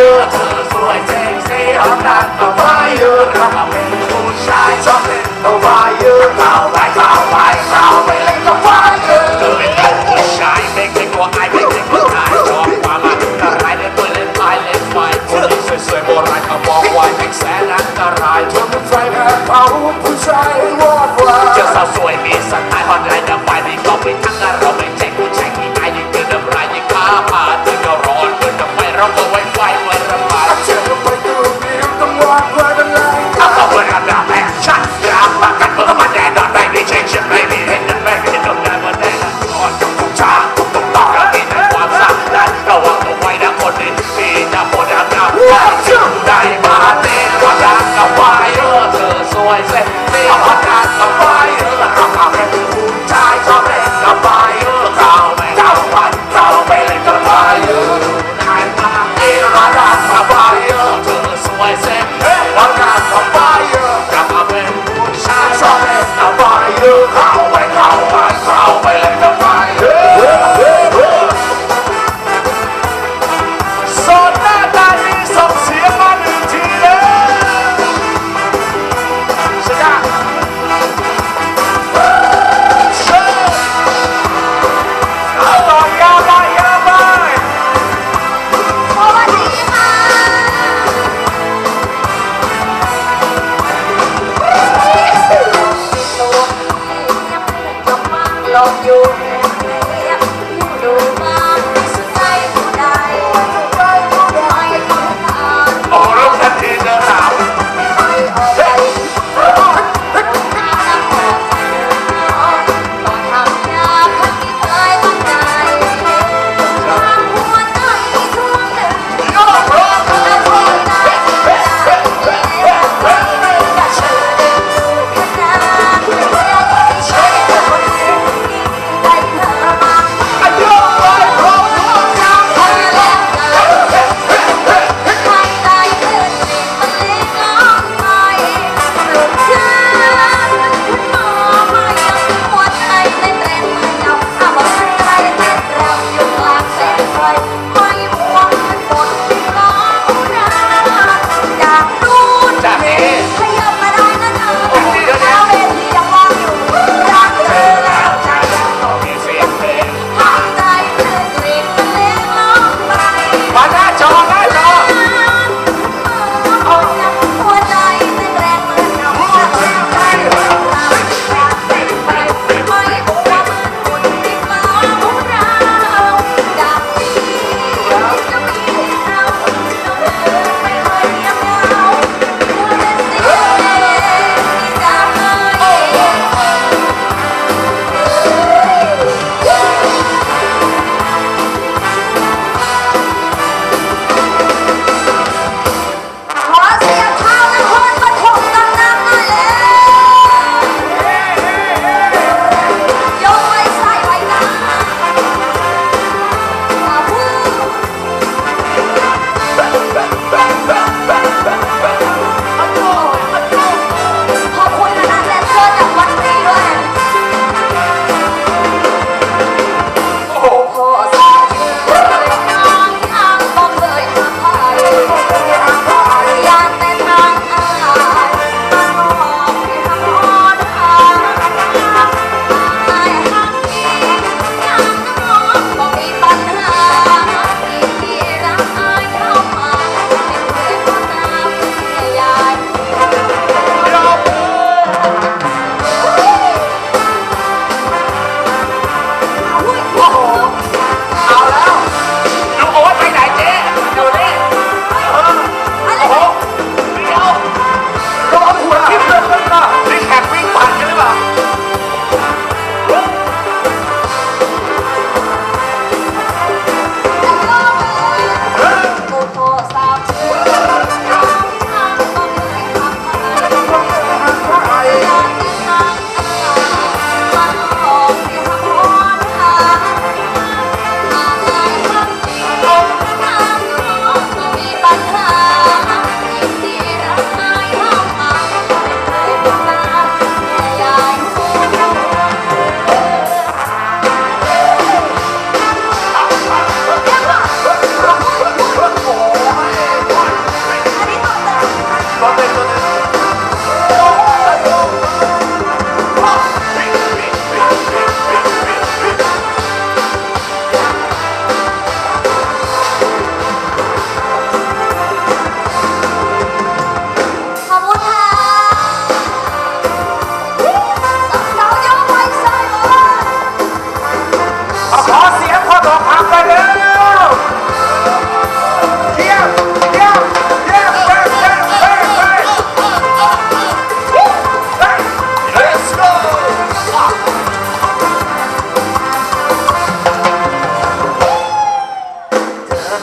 เธอสวยเซ็กซี่เอาตังมาไว้เยอะเราเป็ผู้ชายชอบเล่นเอาไว้เยอะเอาไว้เอาไว้เอาไว้เล่นเอว้ยเธอเป็นผู้ชาเด็กเด็กกว่ห้เด็กกกว่าไอ้ชอบมาลันกระไรเล่นปืนเล่นลาเล่นไฟคนที่สวยๆโบราณเาบอกไว้แสนอัตรายทนไฟแพ้เผาผู้ชายวอดวาจะสาสวย Roberto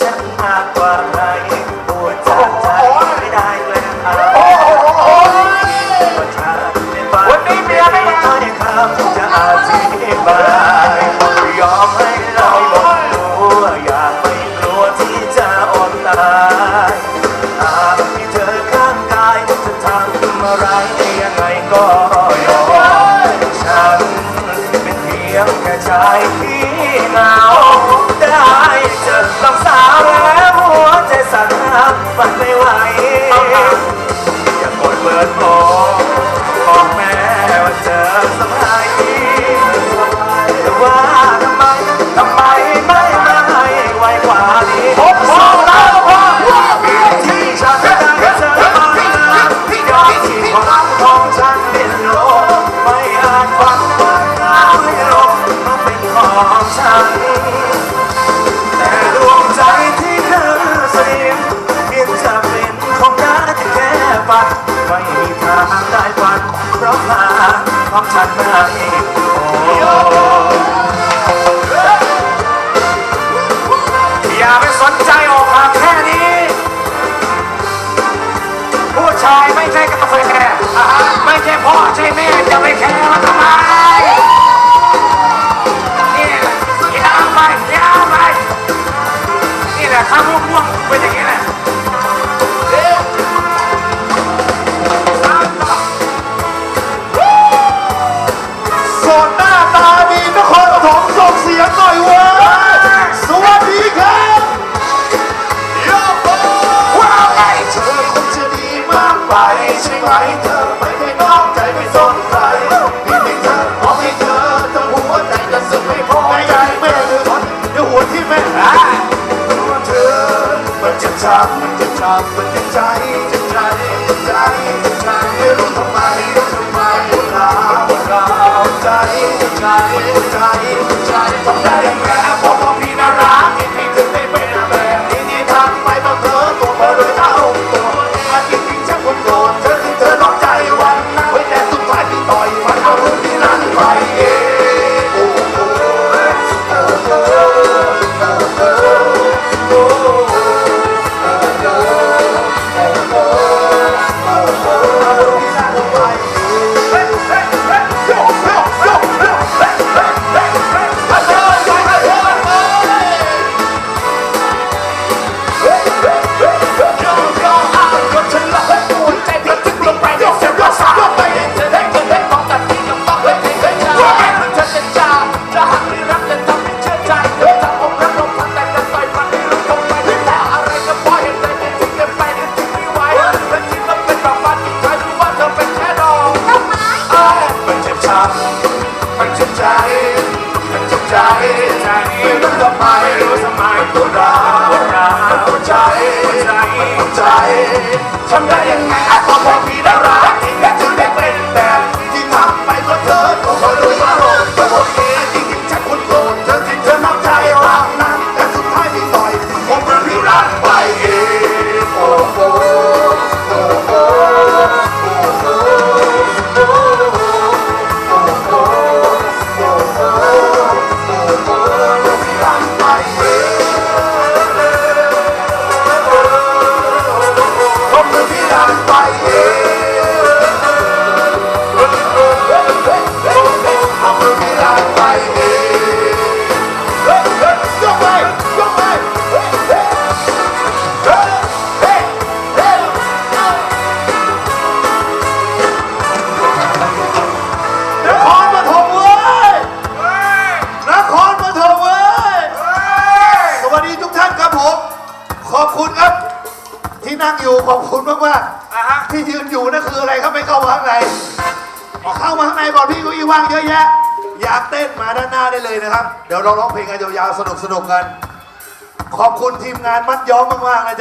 ฉันมากกว่าใครปวดใจไม่ได้แลยวันนี้เมียไม่มาเนี่ยครับจะอาจจะไม่ายอมให้ ความฉันมาเองโอ้ ชายไม่ใช่กระเทยแก่ไม่ใช่พ่อใช่แม่จะไม่แคร์ว่าทำไมนี่ยาไปยาไปนี่แหละข้าวม่วงเป็นอย่างนี้แหละโสดหน้าตาดีนครปฐมส่งเสียงหน่อยเว้ยสวัสดีครับ Sing então. my ใจไม่รู้ทำไมรู้ทำไมตัวเราหัวใจหัวใจฉันได้ยังไงอาจพอพี่ได้ราที่ก ขอบคุณมากมากที่ยืนอยู่นั่นคืออะไรครับไม่เข้ามาข้างในออเข้ามาข้างในบอกพี่เกูอีว่างเยอะแยะ อยากเต้นมาด้านหน้าได้เลยนะครับ เดี๋ยวเราร้องเพลงกันยาวๆสนุกๆกัน ขอบคุณทีมงานมัดย้อมมากๆนะจ๊ะ